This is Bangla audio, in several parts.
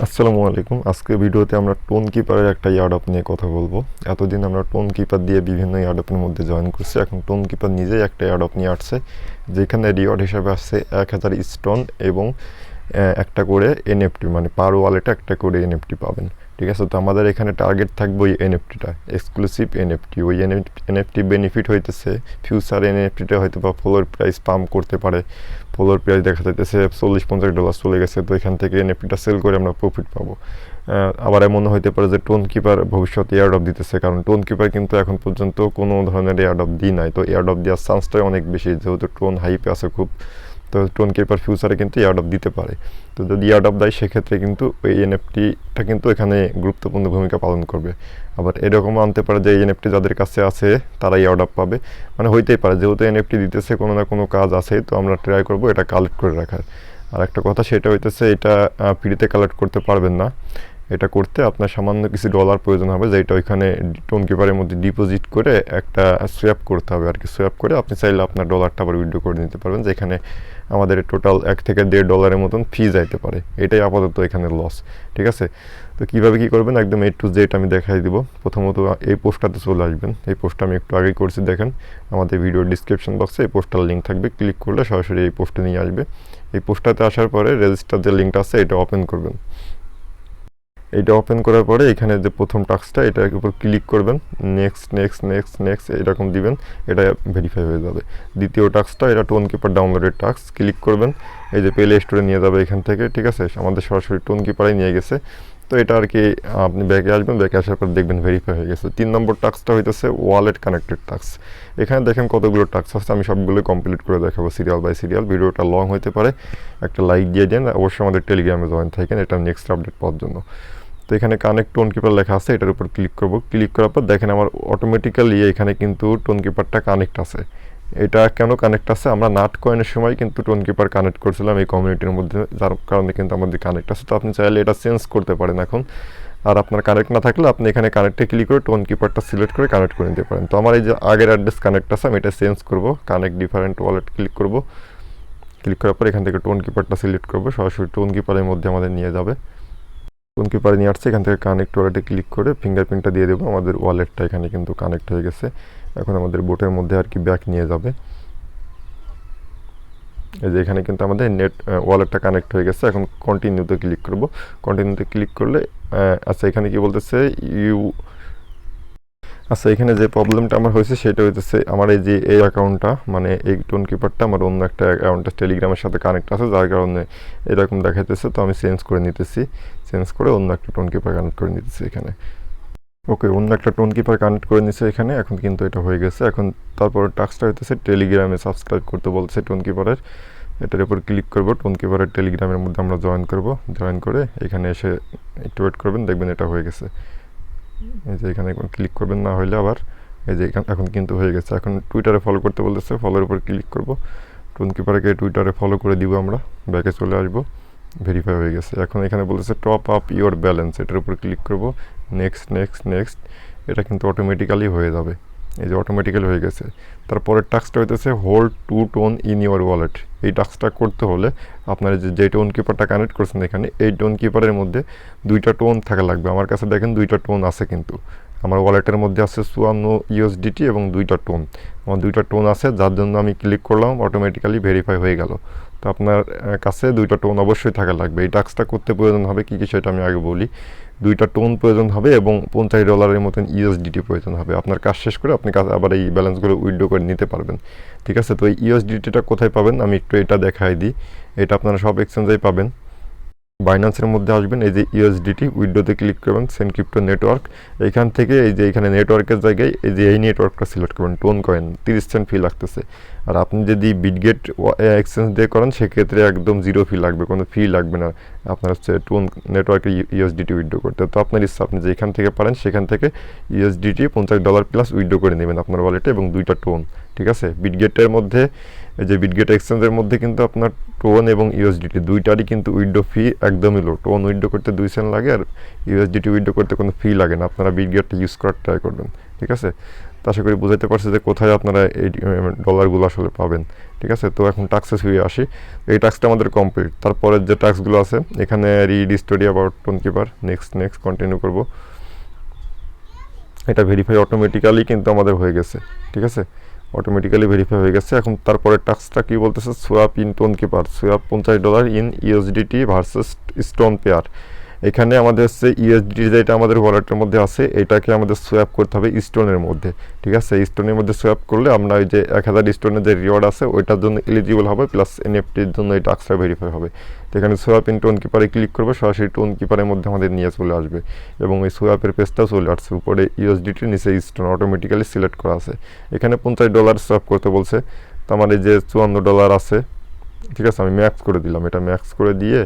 আসসালামু আলাইকুম। আজকে ভিডিওতে আমরা টোন কিপারের একটা ইয়ার্ডআপ নিয়ে কথা বলব। এতদিন আমরা টোন কিপার দিয়ে বিভিন্ন ইয়ার্ডআপের মধ্যে জয়েন করছি। এখন টোন কিপার নিজেই একটা ইয়ার্ডআপ নিয়ে আসছে, যেখানে রিওয়ার্ড হিসাবে আসছে এক হাজার স্টোন এবং একটা করে এনএফটি মানে পার ওয়ালেটে একটা করে এনএফটি পাবেন, ঠিক আছে? তো আমাদের এখানে টার্গেট থাকবে ওই এনএফটিটা এক্সক্লুসিভ এনএফটি ওই এনএফটি বেনিফিট হইতেছে ফিউচার এনএফটিটা হয়তো বা ফ্লোর প্রাইস পাম্প করতে পারে। ফ্লোর প্রাইস দেখা যাইতেছে চল্লিশ পঞ্চাশ ডলার চলে গেছে, তো এখান থেকে এনএফটিটা সেল করে আমরা প্রফিট পাবো। আবার এমন হইতে পারে যে টোন কিপার ভবিষ্যতে এয়ারডপ দিতেছে, কারণ টোন কিপার কিন্তু এখন পর্যন্ত কোনো ধরনের এয়ারডপ দিই নাই। তো এয়ারডপ দেওয়ার চান্সটাই অনেক বেশি, যেহেতু টোন হাইপে আছে খুব। তো টোন কিপার ফিউচারে কিন্তু এয়ারডপ দিতে পারে। তো যদি এয়ারডপ দেয়, সেক্ষেত্রে কিন্তু ওই এনএফটিটা কিন্তু এখানে গুরুত্বপূর্ণ ভূমিকা পালন করবে। আবার এরকমও আনতে পারে যে এনএফটি যাদের কাছে আছে, তারা এয়ারডপ পাবে। মানে হইতেই পারে, যেহেতু এনএফটি দিতেছে, কোনো না কোনো কাজ আছে, তো আমরা ট্রাই করব এটা কালেক্ট করে রাখার। আর একটা কথা সেটা হইতেছে, এটা ফ্রিতে কালেক্ট করতে পারবেন না। এটা করতে আপনার সামান্য কিছু ডলার প্রয়োজন হবে যেটা ওইখানে টোন কিপারের মধ্যে ডিপোজিট করে একটা সোয়াপ করতে হবে আর কি সোয়াপ করে আপনি চাইলে আপনার ডলারটা আবার উইথড্র করে নিতে পারবেন যেখানে আমাদের টোটাল এক থেকে দেড় ডলারের মতন ফি যাইতে পারে। এটাই আপাতত এখানে লস ঠিক আছে? তো কীভাবে কী করবেন? একদম এ টু জেড আমি দেখাই দিব। প্রথমত এই পোস্টটাতে চলে আসবেন। এই পোস্টটা আমি একটু আগেই করছি, দেখেন। আমাদের ভিডিওর ডিসক্রিপশন বক্সে এই পোস্টার লিঙ্ক থাকবে। ক্লিক করলে সরাসরি এই পোস্টে নিয়ে আসবে। এই পোস্টটাতে আসার পরে রেজিস্টার যে লিঙ্কটা আছে, এটা ওপেন করবেন। এটা ওপেন করার পরে এখানে যে প্রথম টাস্কটা, এটার উপর ক্লিক করবেন নেক্সট নেক্সট নেক্সট নেক্সট এরকম দিবেন, এটা ভেরিফাই হয়ে যাবে। দ্বিতীয় টাস্কটা, এটা টোন কিপার ডাউনলোডের টাস্ক ক্লিক করবেন, এই যে প্লে স্টোরে নিয়ে যাবে এখান থেকে, ঠিক আছে? আমাদের সরাসরি টোন কিপারে নিয়ে গেছে। তো এটা আর কি, আপনি ব্যাকে আসবেন ব্যাকে আসার পর দেখবেন ভেরিফাই হয়ে গেছে। তিন নম্বর টাস্কটা হইতেছে ওয়ালেট কানেক্টেড টাস্ক এখানে দেখেন কতগুলো টাস্ক আছে, আমি সবগুলো কমপ্লিট করে দেখাবো সিরিয়াল বাই সিরিয়াল ভিডিওটা লং হতে পারে, একটা লাইক দিয়ে দেন, অবশ্যই আমাদের টেলিগ্রামে জয়েন থাকেন, এটা নেক্সট আপডেট পাওয়ার জন্য। তো এখানে কানেক্ট টোন কিপার লেখা আছে, এটার উপর ক্লিক করব। ক্লিক করার পর দেখেন আমার অটোমেটিক্যালি এখানে কিন্তু টোন কিপারটা কানেক্ট আছে। এটা কেন কানেক্ট আছে? আমরা নাট কয়েনের সময় কিন্তু টোন কিপার কানেক্ট করছিলাম এই কমিউনিটির মধ্যে, যার কারণে কিন্তু আমাদের কানেক্ট আছে। তো আপনি চাইলে এটা চেঞ্জ করতে পারেন এখন। আর আপনার কানেক্ট না থাকলে আপনি এখানে কানেক্টে ক্লিক করে টোন কিপারটা সিলেক্ট করে কানেক্ট করে নিতে পারেন। তো আমার এই যে আগের অ্যাড্রেস কানেক্ট আছে, আমি এটা চেঞ্জ করব। কানেক্ট ডিফারেন্ট ওয়ালেট ক্লিক করব। ক্লিক করার পর এখান থেকে টোন কিপারটা সিলেক্ট করব। সরাসরি টোন কিপারের মধ্যে আমাদের নিয়ে যাবে। টোন কিপারে নিয়ে আসছে, এখান থেকে কানেক্ট ওয়ালেটে ক্লিক করে ফিঙ্গারপ্রিন্টটা দিয়ে দেবো। আমাদের ওয়ালেটটা এখানে কিন্তু কানেক্ট হয়ে গেছে। এখন আমাদের বোটের মধ্যে আর কি ব্যাক নিয়ে যাবে। এই যে এখানে কিন্তু আমাদের নেট ওয়ালেটটা কানেক্ট হয়ে গেছে। এখন কন্টিনিউতে ক্লিক করব। কন্টিনিউতে ক্লিক করলে আচ্ছা এখানে কি বলতেছে? ইউ আচ্ছা এখানে যে প্রবলেমটা আমার হয়েছে সেটা হইতেছে আমার এই যে এই অ্যাকাউন্টটা মানে এই টোন কিপারটা আমার অন্য একটা অ্যাকাউন্টটা টেলিগ্রামের সাথে কানেক্ট আছে, যার কারণে এরকম দেখাইতেছে, তো আমি চেঞ্জ করে নিতেছি। চেঞ্জ করে অন্য একটা টোন কিপার কানেক্ট করে নিতেছি এখানে। ওকে অন্য একটা টোন কিপার কানেক্ট করে নিছে এখানে, এখন কিন্তু এটা হয়ে গেছে। এখন তারপর টাস্কটা হইতেছে টেলিগ্রামে সাবস্ক্রাইব করতে বলছে টোন কিপারের এটার উপর ক্লিক করব টোন কিপারের টেলিগ্রামের মধ্যে আমরা জয়েন করব। জয়েন করে এখানে এসে একটু ওয়েট করবেন, দেখবেন এটা হয়ে গেছে। এই যে এখানে ক্লিক করবেন, না হলে আবার এই যে এখান- এখন কিন্তু হয়ে গেছে। এখন টুইটারে ফলো করতে বলতেছে ফলোর উপর ক্লিক করব। টোন কিপারকে টুইটারে ফলো করে দিব আমরা। ব্যাকে চলে আসব। ভেরিফাই হয়ে গেছে। এখন এখানে বলতেছে টপ আপ ইওর ব্যালেন্স এটার উপর ক্লিক করব। নেক্সট নেক্সট নেক্সট এটা কিন্তু অটোমেটিক্যালি হয়ে যাবে। এই যে অটোমেটিক্যালি হয়ে গেছে। তারপরের টাস্কটা হইতেছে hold to TON in your wallet এই টাস্কটা করতে হলে আপনার যে যে টোন কিপারটা কানেক্ট করছেন এখানে, এই টোন কিপারের মধ্যে দুইটা টোন থাকা লাগবে। আমার কাছে দেখেন দুইটা টোন আছে কিন্তু। আমার ওয়ালেটের মধ্যে আছে চুয়ান্ন ইউএসডিটি এবং দুইটা টোন আমার দুইটা টোন আছে, যার জন্য আমি ক্লিক করলাম অটোমেটিক্যালি ভেরিফাই হয়ে গেল। তো আপনার কাছে দুইটা টোন অবশ্যই থাকা লাগবে। এই টাস্কটা করতে প্রয়োজন হবে কী কী সেটা আমি আগে বলি। দুইটা টোন প্রয়োজন হবে এবং পঞ্চাশ ডলারের মতন ইউএসডিটি প্রয়োজন হবে। আপনার কাজ শেষ করে আপনি কাজ আবার এই ব্যালেন্সগুলো উইথড্র করে নিতে পারবেন। ঠিক আছে? তো এই ইউএসডিটিটা কোথায় পাবেন? আমি একটু এটা দেখাই দিই। এটা আপনারা সব এক্সচেঞ্জেই পাবেন। বাইন্যান্সের মধ্যে আসবেন, এই যে ইউএসডিটি উইডোতে ক্লিক করবেন সেনক্রিপ্টো নেটওয়ার্ক এইখান থেকে এই যে এখানে নেটওয়ার্কের জায়গায় এই যে এই নেটওয়ার্কটা সিলেক্ট করবেন টোন কয়েন তিরিশ সেন্ট ফি লাগতেছে। আর আপনি যদি বিটগেট এক্সচেঞ্জ দিয়ে করেন, সেক্ষেত্রে একদম জিরো ফি লাগবে, কোনো ফি লাগবে না। আপনার হচ্ছে টোন নেটওয়ার্কে ইউএসডিটি উইড্রো করতে তো আপনার ইচ্ছা, আপনি যেখান থেকে পারেন, সেখান থেকে ইউএসডিটি পঞ্চাশ ডলার প্লাস উইড্রো করে নেবেন আপনার ওয়ালেটে এবং দুইটা টোন ঠিক আছে? বিটগেটের মধ্যে যে বিটগেট এক্সচেঞ্জের মধ্যে কিন্তু আপনার টোন এবং ইউএসডিটি দুইটারই কিন্তু উইড্রো ফি একদমই লো টোন উইড্রো করতে দুই সেন্ট লাগে আর ইউএসডিটি উইড্রো করতে কোনো ফি লাগে না। আপনারা বিটগেটটা ইউজ করার ট্রাই করবেন, ঠিক আছে? তো আশা করি বুঝাইতে পারছি যে কোথায় আপনারা এই ডলারগুলো আসলে পাবেন। ঠিক আছে? তো এখন টাক্সে ফিরে আসি। এই টাস্কটা আমাদের কমপ্লিট তারপরের যে টাক্সগুলো আছে, এখানে read story about Tonkeeper next next continue করব। এটা ভেরিফাই অটোমেটিক্যালি কিন্তু আমাদের হয়ে গেছে। ঠিক আছে? অটোমেটিক্যালি ভেরিফাই হয়ে গেছে। এখন তারপরে টাস্কটা কি বলতেছে? Swap in Tonkeeper swap পঞ্চাশ dollar in USDT versus STON pair এখানে আমাদের হচ্ছে ইউএসডি যেটা আমাদের ওয়ালেটের মধ্যে আছে। এটাকে আমাদের সোয়াপ করতে হবে স্টোনের মধ্যে, ঠিক আছে? স্টোনের মধ্যে সোয়াপ করলে আমরা ওই যে এক হাজার স্টোনের যে রিওয়ার্ড আছে, ওইটার জন্য এলিজিবল হবে প্লাস এনএফটির জন্য এই টাস্কটা ভেরিফাই হবে। তো এখানে সোয়াপ ইন টোন কিপারে ক্লিক করবে, সরাসরি টোন কিপারের মধ্যে আমাদের নিয়ে চলে আসবে। এবং ওই সোয়াপের পেজটাও চলে আসছে, উপরে ইউএসডিটির নিচে স্টোন অটোমেটিক্যালি সিলেক্ট করা আছে। এখানে পঞ্চাশ ডলার সোয়াপ করতে বলছে। তো আমার এই যে চুয়ান্ন ডলার আছে ঠিক আছে, আমি ম্যাক্স করে দিলাম। এটা ম্যাক্স করে দিয়ে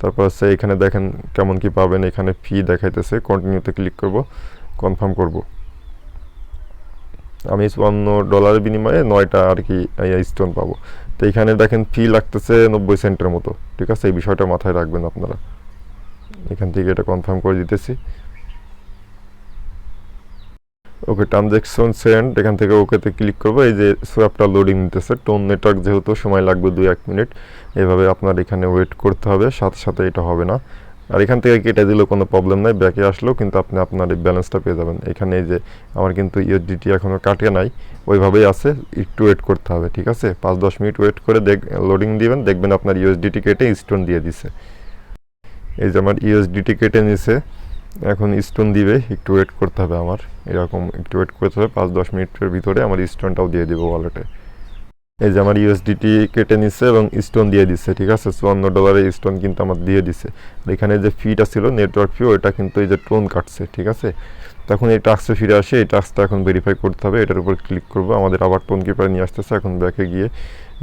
তারপর হচ্ছে এখানে দেখেন কেমন কি পাবেন। এখানে ফি দেখাইতেছে। কন্টিনিউতে ক্লিক করব কনফার্ম করব। আমি চুয়ান্ন ডলারের বিনিময়ে নয়টা আর কি স্টোন পাবো। তো এখানে দেখেন ফি লাগতেছে নব্বই সেন্টের মতো। ঠিক আছে? এই বিষয়টা মাথায় রাখবেন আপনারা। এখান থেকে এটা কনফার্ম করে দিতেছি। ওকে ট্রানজ্যাকশন সেন্ড এখান থেকে ওকেতে ক্লিক করব। এই যে সোয়াপটা লোডিং নিতেছে টোন নেটওয়ার্ক যেহেতু সময় লাগবে দুই এক মিনিট এভাবে আপনার এখানে ওয়েট করতে হবে, সাথে সাথে এটা হবে না। আর এখান থেকে কেটে দিলেও কোনো প্রবলেম নাই ব্যাকে আসলেও কিন্তু আপনি আপনার এই ব্যালেন্সটা পেয়ে যাবেন। এখানে এই যে আমার কিন্তু ইউএসডিটি এখনও কাটে নাই, ওইভাবেই আছে, একটু ওয়েট করতে হবে, ঠিক আছে? পাঁচ দশ মিনিট ওয়েট করে দেখ লোডিং দিবেন, দেখবেন আপনার ইউএসডিটি কেটে স্টোন দিয়ে দিছে। এই যে আমার ইউএসডিটি কেটে নিছে এখন স্টোন দিবে, একটু ওয়েট করতে হবে আমার। এরকম একটু ওয়েট করতে হবে, পাঁচ, দশ মিনিটের ভিতরে আমার স্টোনটাও দিয়ে দেবো ওয়ালেটে এই যে আমার ইউএসডিটি কেটে নিচ্ছে এবং স্টোন দিয়ে দিচ্ছে ঠিক আছে? চুয়ান্ন ডলারের স্টোন কিন্তু আমার দিয়ে দিচ্ছে আর এখানে যে ফিটা ছিল নেটওয়ার্ক ফি ওইটা কিন্তু এই যে টোন কাটছে, ঠিক আছে? তখন এই টাস্কে ফিরে আসে, এই টাস্কটা এখন ভেরিফাই করতে হবে। এটার উপর ক্লিক করব। আমাদের আবার টোন কিপারে নিয়ে আসতেছে, এখন ব্যাকে গিয়ে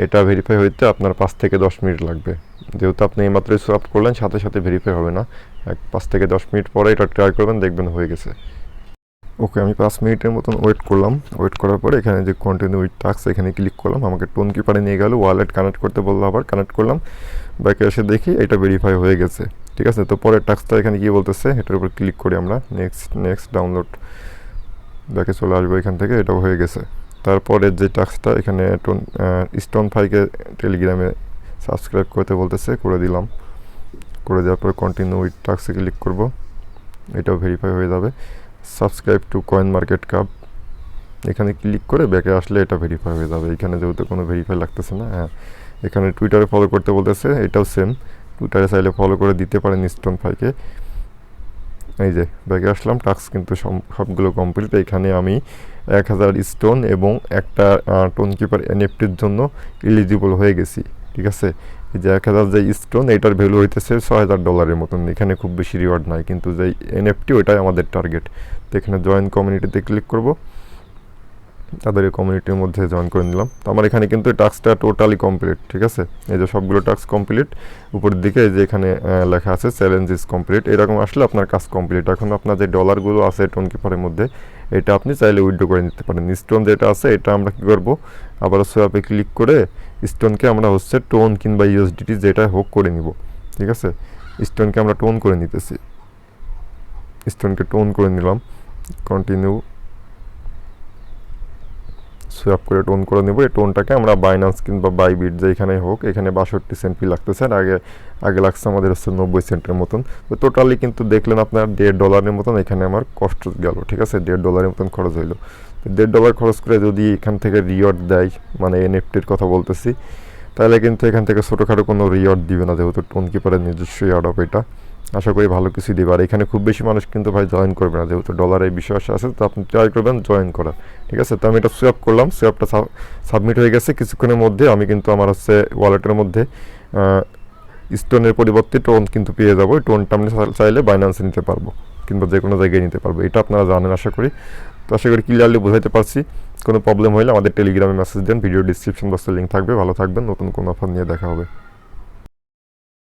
এটা ভেরিফাই হইতে আপনার পাঁচ থেকে দশ মিনিট লাগবে। যেহেতু আপনি এই এইমাত্রই সোয়াপ করলেন, সাথে সাথে ভেরিফাই হবে না। এক পাঁচ থেকে দশ মিনিট পরে এটা ট্রাই করবেন, দেখবেন হয়ে গেছে। ওকে আমি পাঁচ মিনিটের মতন ওয়েট করলাম। ওয়েট করার পরে এখানে যে কন্টিনিউ উইথ টাক্স এখানে ক্লিক করলাম। আমাকে টোন কিপারে নিয়ে গেল ওয়ালেট কানেক্ট করতে বলল আবার কানেক্ট করলাম। ব্যাকে এসে দেখি এটা ভেরিফাই হয়ে গেছে। ঠিক আছে, তো পরের টাক্সটা এখানে কি বলতেছে? এটার উপর ক্লিক করি আমরা। নেক্সট নেক্সট ডাউনলোড ব্যাকে চলে আসব এখান থেকে, এটাও হয়ে গেছে। তারপরে যে টাক্সটা এখানে টোন স্টোন ফাইকে টেলিগ্রামে সাবস্ক্রাইব করতে বলতেছে, করে দিলাম। করে দেওয়ার পর কন্টিনিউ উইথ টাস্কে ক্লিক করব। এটাও ভেরিফাই হয়ে যাবে। Subscribe to coin market cup এখানে ক্লিক করে ব্যাকে আসলে এটা ভেরিফাই হয়ে যাবে। এখানে যেহেতু কোনো ভেরিফাই লাগতেছে না হ্যাঁ। এখানে টুইটারে ফলো করতে বলতেছে, এটাও সেম টুইটারে চাইলে ফলো করে দিতে পারেন স্টোন ফাইকে এই যে ব্যাগে আসলাম টাস্ক কিন্তু সবগুলো কমপ্লিট এখানে আমি এক হাজার স্টোন এবং একটা টোন কিপার এনএফটির জন্য এলিজিবল হয়ে গেছি, ঠিক আছে? যে এক হাজার যে স্টোন এটার ভ্যালু হইতেছে ছ হাজার ডলারের মতন। এখানে খুব বেশি রিওয়ার্ড নাই, কিন্তু যে এনএফটি ওইটাই আমাদের টার্গেট তো এখানে জয়েন কমিউনিটিতে ক্লিক করব। তাদের এই কমিউনিটির মধ্যে জয়েন করে নিলাম। তো আমার এখানে কিন্তু টাস্কটা টোটালি কমপ্লিট ঠিক আছে? এই যে সবগুলো টাস্ক কমপ্লিট উপরের দিকে যে এখানে লেখা আছে চ্যালেঞ্জ ইজ কমপ্লিট এরকম আসলে আপনার কাজ কমপ্লিট এখন আপনার যে ডলারগুলো আছে টোন কিপারের মধ্যে, এটা আপনি চাইলে উইড্রো করে নিতে পারেন। স্টোন যেটা আছে, এটা আমরা কী করব? আবার সোয়াপে ক্লিক করে স্টোনকে আমরা হচ্ছে টোন কিংবা ইউএসডিটি যেটা হোক করে নিব, ঠিক আছে? স্টোনকে আমরা টোন করে নিতেছি। স্টোনকে টোন করে নিলাম। কন্টিনিউ সোয়াপ করে টোন করে নেব। এই টোনটাকে আমরা বাইনান্স কিংবা বাইবিট যেখানেই হোক, এখানে বাষট্টি সেন্ট ফি লাগতেছে। আর আগে আগে লাগছে আমাদের হচ্ছে নব্বই সেন্টের মতন। তো টোটালি কিন্তু দেখলেন আপনার দেড় ডলারের মতন এখানে আমার কষ্ট গেল, ঠিক আছে? দেড় ডলারের মতন খরচ হইল। দেড় ডলার খরচ করে যদি এখান থেকে রিওয়ার্ড দেয় মানে এনএফটির কথা বলতেছি, তাহলে কিন্তু এখান থেকে ছোটোখাটো কোনো রিওয়ার্ড দিবে না, যেহেতু টোন কিপারের নিজস্ব ইয়ার্ড অফ এটা। আশা করি ভালো কিছু দেবে। আর এখানে খুব বেশি মানুষ কিন্তু ভাই জয়েন করবে না। যেহেতু ডলারে বিশ্বাস আছে, তো আপনি ট্রাই করবেন জয়েন করা ঠিক আছে? তো আমি এটা সোয়াপ করলাম। সোয়াপটা সাবমিট হয়ে গেছে কিছুক্ষণের মধ্যে। আমি কিন্তু আমার হচ্ছে ওয়ালেটের মধ্যে স্টোনের পরিবর্তে টোন কিন্তু পেয়ে যাব। ওই টোনটা আমি চাইলে বাইন্যান্সে নিতে পারব কিংবা যে কোনো জায়গায় নিতে পারব। এটা আপনারা জানেন, আশা করি। তো আশা করি ক্লিয়ারলি বোঝাইতে পারছি। কোনো প্রবলেম হলে আমাদের টেলিগ্রামে মেসেজ দেন। ভিডিও ডিসক্রিপশন বক্সে লিঙ্ক থাকবে। ভালো থাকবেন। নতুন কোনো অফার নিয়ে দেখা হবে।